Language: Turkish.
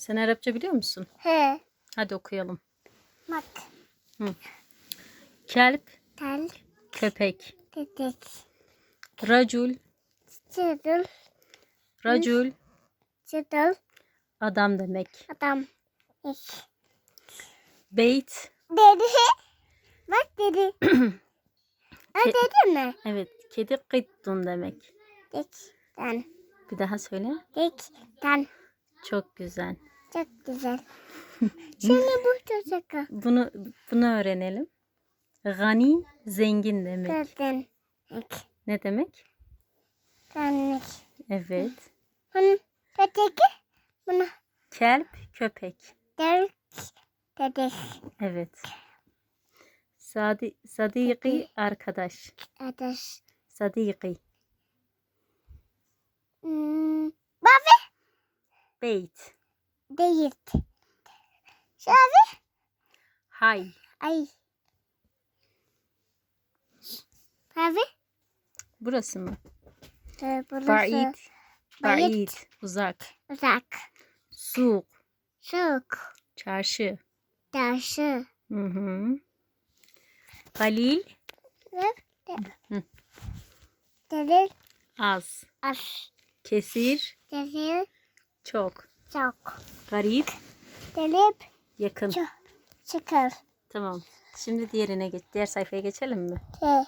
Sen Arapça biliyor musun? He. Hadi okuyalım. Bak. Kelp, Tel. köpek. Dedek. Racul, Çıdıl. racul, Çıdıl. adam demek. Adam. İş. Beyt, Dedi. Bak dedi. Ke- dedi mi? evet, kedi kıttun demek. Dikten. Bir daha söyle. Dikten. Çok güzel. Çok güzel. Şimdi bu çocuğa. Bunu bunu öğrenelim. Gani, zengin demek. Kadın. Ne demek? Kanlık. Evet. Bunu öteki. Bunu Kelp, köpek. derik. Dedek. Evet. Sadi, sadiki, arkadaş. Adaş. Sadiki. Hmm. Beyt. Değil. Şavi. Hay. Ay. Abi. Burası mı? Ee, burası Ba'id. Ba'id. Ba'id. Uzak. uzak. Suk. Soğuk. Çarşı. Taşı. Hı hı. Galil. Hı. Delil. Az. Az. Kesir. Delil. Çok. Çok. Garip. Delip. Yakın. Çok. Çıkar. Tamam. Şimdi diğerine geç. Diğer sayfaya geçelim mi? Te.